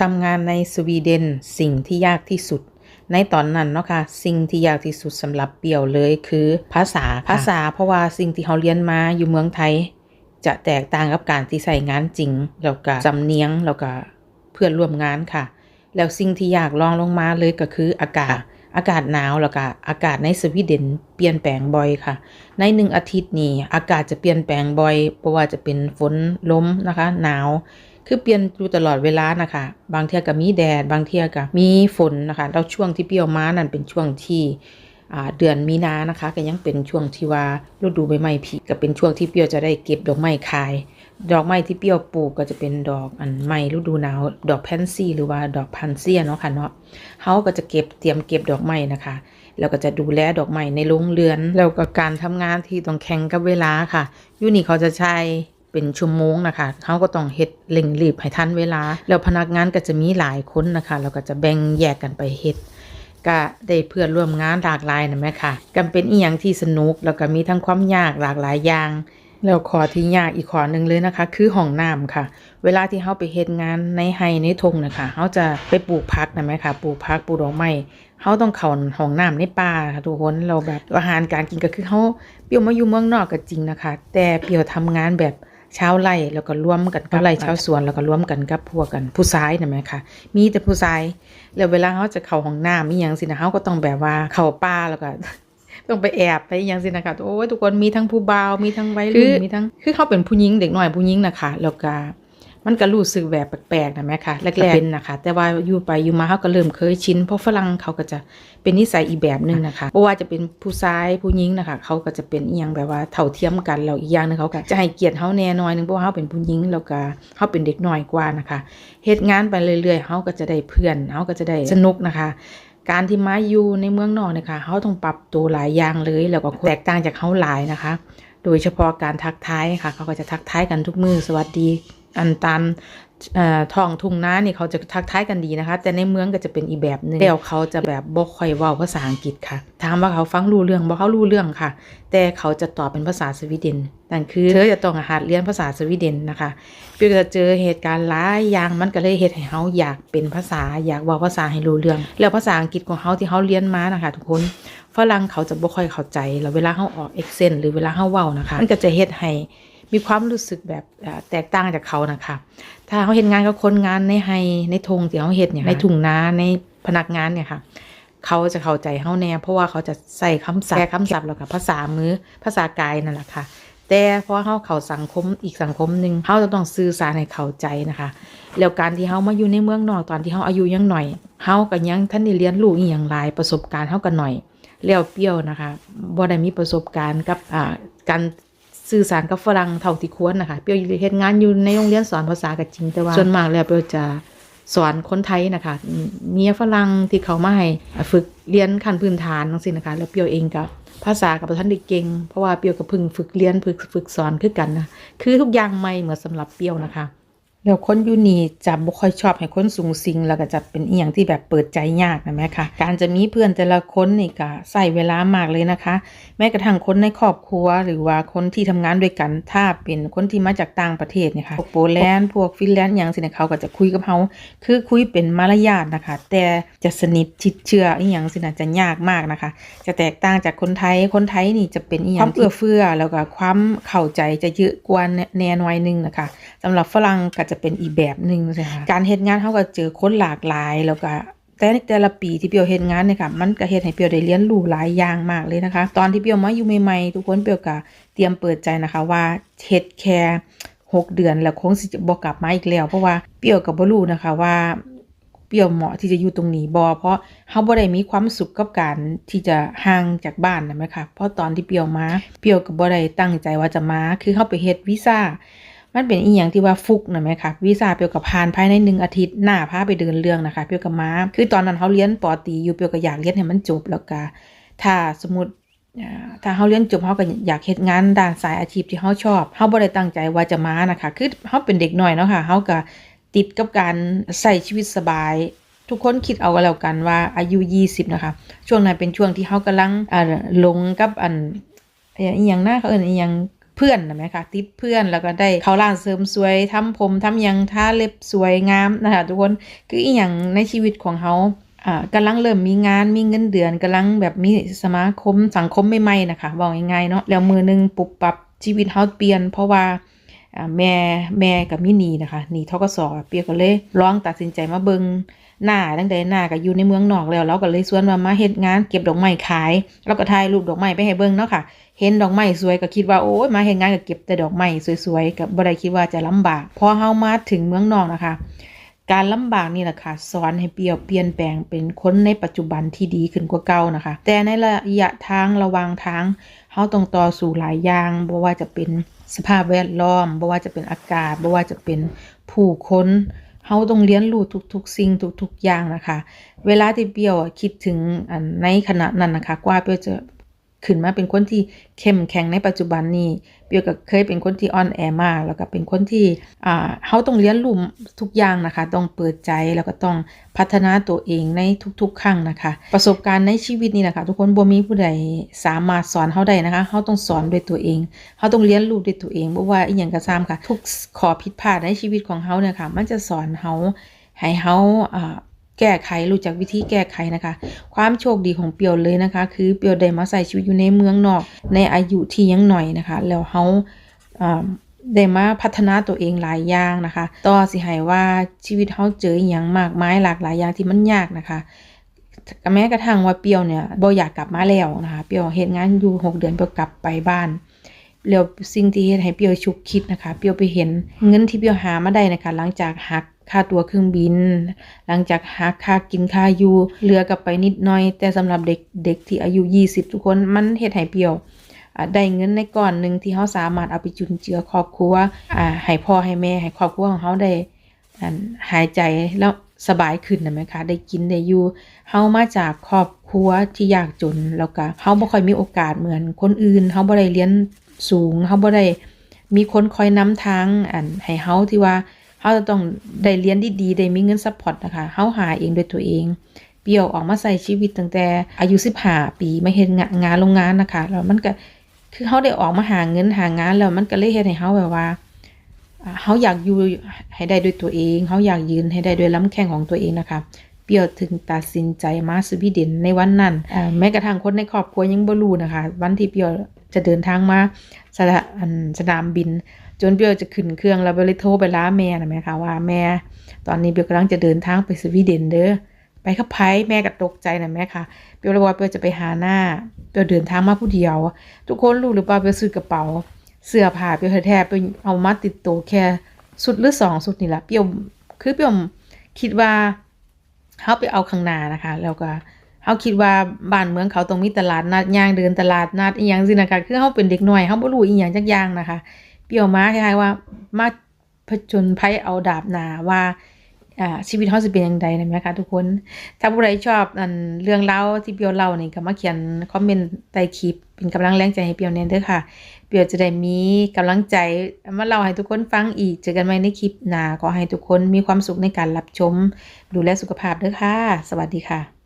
ทำงานในสวีเดนสิ่งที่ยากที่สุด ในตอนนั้นเนาะค่ะสิ่งที่ยากที่สุดสำหรับเปี่ยวเลยคือภาษาภาษาเพราะว่าสิ่งที่เขาเรียนมาอยู่เมืองไทย จะแตกต่างกับการที่ใส่งานจริงแล้วก็สำเนียงแล้วก็เพื่อนร่วมงานค่ะ แล้วสิ่งที่อยากลองลงมาเลยก็คืออากาศอากาศหนาวแล้วก็อากาศในสวีเดนเปลี่ยนแปลงบ่อยค่ะ ในหนึ่งอาทิตย์นี้อากาศจะเปลี่ยนแปลงบ่อยเพราะว่าจะเป็นฝนลมนะคะ หนาว คือเปลี่ยนอยู่ตลอดเวลานะคะ บางเที่ยก็มีแดด บางเที่ยก็มีฝนนะคะ แล้วช่วงที่เปรี้ยวมานั่นเป็นช่วงที่เดือนมีนานะคะ ก็ยังเป็นช่วงที่ว่าฤดูใบไม้ผลิก็เป็นช่วงที่เปรี้ยวจะได้เก็บดอกไม้ขาย ดอกไม้ที่เปรี้ยวปลูกก็จะเป็นดอกอันไม้ฤดูหนาว ดอกแพนซี่หรือว่าดอกพันเซียเนาะค่ะเนาะเขาก็จะเก็บเตรียมเก็บดอกไม้นะคะแล้วก็จะดูแลดอกไม้ในโรงเรือน แล้วก็การทำงานที่ต้องแข่งกับเวลาค่ะยูนี่เขาจะใช้ เป็นชั่วโมงนะคะเขาก็ต้องเฮ็ดเร่งรีบให้ทันเวลา แล้วพนักงานก็จะมีหลายคนนะคะ แล้วก็จะแบ่งแยกกันไปเฮ็ดก็ได้เพื่อนร่วมงานหลากหลายนะแม่ค่ะกันเป็นอีหยังที่สนุกแล้วก็มีทั้งความยากหลากหลายอย่างแล้วขอที่ยากอีกขอหนึ่งเลยนะคะ คือห้องน้ำค่ะ เวลาที่เขาไปเฮ็ดงานในไฮในทงนะคะเขาจะไปปลูกพักนะแม่ค่ะปลูกพักปลูกดอกไม้เขาต้องเข้าห้องน้ำในป่าค่ะทุกคนเราแบบอาหารการกินก็คือเขาเปรียวมาอยู่เมืองนอกก็จริงนะคะ แต่เปรียวทำงานแบบ ชาวไร่แล้วก็ร่วมกันกับไร่ชาวสวนแล้วก็ร่วมกันกับพวกกันผู้ชายนะแม่ค่ะ มีแต่ผู้ชายแล้วเวลาเขาจะเข้าห้องน้ำมีหยังสินะเขาก็ต้องแบบว่าเข้าป่าแล้วก็ต้องไปแอบไปอหยังสินะคะโอ้ยทุกคนมีทั้งผู้บ่าวมีทั้งวัยรุ่นมีทั้งคือเขาเป็นผู้หญิงเด็กน้อยผู้หญิงนะคะแล้วก็ มันก็รู้สึกแบบแปลกๆนะแม่ค่ะแรกๆเป็นนะคะ แต่ว่าอยู่ไปอยู่มาเขาก็เริ่มเคยชินเพราะฝรั่งเขาก็จะเป็นนิสัยอีกแบบหนึงนะคะเพราะว่าจะเป็นผู้ชายผู้หญิงนะคะ เขาก็จะเป็นอีหยังแบบว่าเท่าเทียมกันแล้วอีกอย่างหนึงเขาก็จะให้เกียรติเขาแน่น้อยหนึงเพราะว่าเขาเป็นผู้หญิงแล้วก็เขาเป็นเด็กน้อยกว่านะคะเฮ็ดงานไปเรื่อยๆเขาก็จะได้เพื่อนเขาก็จะได้สนุกนะคะการที่มาอยู่ในเมืองนอกนะคะเขาต้องปรับตัวหลายอย่างเลย แล้วก็แตกต่างจากเขาหลายนะคะ โดยเฉพาะการทักทายค่ะ เขาก็จะทักทายกันทุกมือสวัสดี อันตามท้องทุ่งนานี่เขาจะทักทายกันดีนะคะ แต่ในเมืองก็จะเป็นอีแบบนึงแล้วเขาจะแบบบ่ค่อยเว้าภาษาอังกฤษค่ะ ถามว่าเขาฟังรู้เรื่องบ่เขารู้เรื่องค่ะ แต่เขาจะตอบเป็นภาษาสวีเดนนั่นคือเธอจะต้องหัดเรียนภาษาสวีเดนนะคะเพื่อจะเจอเหตุการณ์หลายอย่างมันก็เลยเฮ็ดให้เขาอยากเป็นภาษาอยากว้าภาษาให้รู้เรื่อง แล้วภาษาอังกฤษของเขาที่เขาเรียนมานะคะ ทุกคนฝรั่งเขาจะบ่ค่อยเข้าใจแล้วเวลาเขาออกเอ็กเซนหรือเวลาเขาเว้านะคะ มันก็จะเฮ็ดให้ มีความรู้สึกแบบเอ่อแตกต่างจากเขานะคะ ถ้าเขาเห็นงานกับคนงานในไฮในทงที่เขาเห็นเนี่ยในทุ่งนาในพนักงานเนี่ยค่ะเขาจะเข้าใจเขาแน่เพราะว่าเขาจะใส่คำศัพท์แก้คำศัพท์แล้วก็ภาษามือภาษากายนั่นแหละค่ะ แต่เพราะเขาเขาสังคมอีกสังคมหนึ่งเขาจะต้องสื่อสารให้เข้าใจนะคะ แล้วการที่เขามาอยู่ในเมืองนอกตอนที่เขาอายุยังหน่อยเขาก็ยังท่านได้เรียนรู้อีกอย่างหลายประสบการณ์เขากันหน่อยแล้วเปรี้ยวนะคะบ่ได้มีประสบการณ์กับอ่าการ สื่อสารกับฝรั่งเท่าที่ควรนะคะ เปรี้ยวเฮ็ดงานอยู่ในโรงเรียนสอนภาษากับจริงแต่ว่าส่วนมากแล้วเปียวจะสอนคนไทยนะคะเมียฝรั่งที่เขามาให้ฝึกเรียนขั้นพื้นฐานทั้งสิ้นนะคะ แล้วเปียวเองกับภาษากับท่านเด้เก่งเพราะว่าเปียวกับพึ่งฝึกเรียนฝึกฝึกสอนคือกันนะคือทุกอย่างใหม่เหมือนสำหรับเปียวนะคะ แล้วคนอยู่นี่จะบ่ค่อยชอบให้คนสูงสิงแล้วก็จะเป็นอีหยังที่แบบเปิดใจยากนะแม่ค่ะ การจะมีเพื่อนแต่ละคนนี่ก็ใส่เวลามากเลยนะคะ แม้กระทั่งคนในครอบครัว หรือว่าคนที่ทำงานด้วยกันถ้าเป็นคนที่มาจากต่างประเทศเนี่ยค่ะพวกโปแลนด์พวกฟินแลนด์อย่างสิเนี่ยเขาก็จะคุยกับเขาคือคุยเป็นมารยาทนะคะ แต่จะสนิทชิดเชื่ออีหยังสินะจะยากมากนะคะ จะแตกต่างจากคนไทยคนไทยนี่จะเป็นอีหยังความเอื้อเฟื้อแล้วก็ความเข้าใจจะเยอะกว่าแน่น้อยหนึงนะคะสำหรับฝรั่งก็จะเป็นอีกแบบหนึงนะคะการเฮ็ดงานเขาก็เจอคนหลากหลายแล้วก็แต่ในแต่ละปีที่เปียวเฮ็ดงานเนี่ยค่ะมันก็เฮ็ดให้เปียวได้เรียนรู้หลายอย่างมากเลยนะคะ ตอนที่เปียวมาอยู่ใหม่ๆทุกคนเปียวก็เตรียมเปิดใจนะคะว่าเฮ็ดแค่หกเดือนแล้วคงสิจะบ่กลับมาอีกแล้ว เพราะว่าเปียวก็บ่รู้นะคะว่าเปรี้ยวเหมาะที่จะอยู่ตรงนี้บอเพราะเขาบ่ได้มีความสุขกับการที่จะห่างจากบ้านนะไหมคะเพราะตอนที่เปรี้ยวมาเปรี้ยวก็บ่ได้ตั้งใจว่าจะมาคือเขาไปเฮ็ดวีซ่า มันเป็นอีหยังที่ว่าฟุกนะไหมคะวีซ่าเปียวกับผ่านภายในหนึ่งอาทิตย์หน้าพาไปเดินเรื่องนะคะเปียวกับมาคือตอนนั้นเขาเรียนปอตีอยู่เปียวก็อยากเรียนให้มันจบแล้วก็ถ้าสมมติถ้าเขาเรียนจบเขาก็อยากเฮ็ดงานด้านสายอาชีพที่เขาชอบเขาบ่ได้ตั้งใจว่าจะมานะคะคือเขาเป็นเด็กน้อยเนาะค่ะเขาก็ติดกับการใส่ชีวิตสบาย ทุกคนคิดเอาก็แล้วกันว่าอายุ 20 นะคะ ช่วงนั้นเป็นช่วงที่เขากำลังอ่าหลงกับอันอย่างหน้าเขาเอิ้นอย่าง เพื่อนนะไหมคะติดเพื่อนแล้วก็ได้เขาล่านเสริมสวยทำผมทำหยังทาเล็บสวยงามนะคะทุกคนคืออีหยังในชีวิตของเขาอ่ากำลังเริ่มมีงานมีเงินเดือนกำลังแบบมีสมาคมสังคมใหม่ๆนะคะบอกง่ายๆเนาะแล้วมือหนึงปุบปับชีวิตเขาเปลี่ยน เพราะว่า แม่แม่กับมินีนะคะหนีทกสเปียก็เลยร้องตัดสินใจมาเบิงหน้าตั้งแต่หน้าก็อยู่ในเมืองนอกแล้วเราก็เลยชวนมามาเฮ็ดงานเก็บดอกไม้ขาย แล้วก็ถ่ายรูปดอกไม้ไปให้เบิงเนาะค่ะ เห็นดอกไม้สวยก็คิดว่าโอ้ยมาเฮ็ดงานก็เก็บแต่ดอกไม้สวยๆกับ่ได้คิดว่าจะลำบากพอเฮามาถึงเมืองนอกนะคะ การลำบากนี่แหละค่ะสอนให้เปรียวเปลี่ยนแปลงเป็นคนในปัจจุบันที่ดีขึ้นกว่าเก่านะคะ แต่ในระยะทางระหว่างทางเฮาต้องต่อสู้หลายอย่างบ่ว่าจะเป็นสภาพแวดล้อมบ่ว่าจะเป็นอากาศบ่ว่าจะเป็นผู้คนเฮาต้องเรียนรู้ทุกๆ สิ่งทุกๆอย่างนะคะ เวลาที่เปียวคิดถึงในขณะนั้นนะคะ กว่าเปียวจะ ขึ้นมาเป็นคนที่เข้มแข็งในปัจจุบันนี้เปียวก็เคยเป็นคนที่อ่อนแอมากแล้วก็เป็นคนที่อ่าเฮาต้องเรียนรู้ทุกอย่างนะคะ ต้องเปิดใจแล้วก็ต้องพัฒนาตัวเองในทุกๆ ครั้งนะคะ ประสบการณ์ในชีวิตนี่นะคะ ทุกคนบ่มีผู้ใดสามารถสอนเฮาได้นะคะเฮาต้องสอนด้วยตัวเองเฮาต้องเรียนรู้ด้วยตัวเองบ่ว่าอีหยังก็ตามค่ะ ทุกข้อผิดพลาดในชีวิตของเฮาเนี่ยค่ะ มันจะสอนเฮาให้เฮาอ่า แก้ไขรู้จักวิธีแก้ไขนะคะ ความโชคดีของเปียวเลยนะคะ คือเปียวได้มาใส่ชีวิตอยู่ในเมืองนอกในอายุที่ยังหน่อยนะคะ แล้วเฮาได้มาพัฒนาตัวเองหลายอย่างนะคะ ต่อสิให้ว่าชีวิตเฮาเจออย่างมากมายหลากหลายอย่างที่มันยากนะคะแม้กระทั่งว่าเปียวเนี่ยบ่อยากกลับมาแล้วนะคะ เปียวเฮ็ดงานอยู่หกเดือนเปียวกลับไปบ้านแล้วสิ่งที่เฮ็ดให้เปียวฉุกคิดนะคะ เปียวไปเห็นเงินที่เปียวหามาได้นะคะ หลังจากหัก ค่าตั๋วเครื่องบิน หลังจากหักค่ากินค่าอยู่เหลือกลับไปนิดหน่อย แต่สำหรับเด็กเด็กที่อายุ 20 ทุกคนมันเฮ็ดให้เปียวได้เงินในก้อนหนึ่งที่เฮาสามารถเอาไปจุนเจือครอบครัวอ่าให้พ่อให้แม่ให้ครอบครัวของเฮาได้หายใจแล้วสบายขึ้นนะไหมคะได้กินได้อยู่เฮามาจากครอบครัวที่ยากจนแล้วก็เฮาบ่ค่อยมีโอกาสเหมือนคนอื่นเฮาบ่ได้เรียนสูงเฮาบ่ได้มีคนคอยนำทางอันให้เฮาที่ว่า เฮาจะต้องได้เรียนดีๆได้มีเงินซัพพอร์ตนะคะเฮาหาเองด้วยตัวเอง เปรียวออกมาใส่ชีวิตตั้งแต่อายุ15ปีมาเฮ็นงานโรงงานนะคะแล้วมันก็คือเฮาได้ออกมาหาเงินหางานแล้วมันก็เลยเฮ็ดให้เฮาแบบว่าเฮาอยากอยู่ให้ได้ด้วยตัวเองเฮาอยากยืนให้ได้ด้วยลำแข้งของตัวเองนะคะ เปรียวถึงตัดสินใจมาสวีเดนในวันนั้นแม้กระทั่งคนในครอบครัวยังบ่รู้นะคะ วันที่เปียวจะเดินทางมาสนามบิน จนเบลจะขึ้นเครื่องแล้วเบลเลยโทรไปล้าแม่นะแม่คะว่าแม่ ตอนนี้เบลกำลังจะเดินทางไปสวีเดนเด้อไปกับไพแม่ก็ตกใจนะแม่คะเบลเลยว่าเบลจะไปหาหน้าเบลเดินทางมาผู้เดียว ทุกคนรู้หรือเปล่าเบลซื้อกระเป๋า เสื้อผ้าเบลแท้ๆไปเอามาติดตัวแค่สุดหรือสองสุดนี่แหละเบลคือเบลคิดว่าเขาไปเอาข้างหน้านะคะ แล้วก็เขาคิดว่าบ้านเมืองเขาต้องมีตลาดนัดย่างเดินตลาดนัดอีหยังสินะคะคือเขาเป็นเด็กหน้อยเขาบ่รู้อีหยังจักอย่างนะคะ เปียวมาคล้ายๆว่า มาผจญภัยเอาดาบนาว่าอ่าชีวิตเขาจะเป็นยังไงนะคะทุกคน ถ้าผู้ใดชอบอันเรื่องเล่าที่เปียวเล่านี่ก็มาเขียนคอมเมนต์ใต้คลิปเป็นกำลังแรงใจให้เปียวแน่เด้อค่ะ เปียวจะได้มีกำลังใจมาเล่าให้ทุกคนฟังอีกเจอกันใหม่ในคลิปหน้าขอให้ทุกคนมีความสุขในการรับชม ดูแลสุขภาพด้อค่ะ สวัสดีค่ะ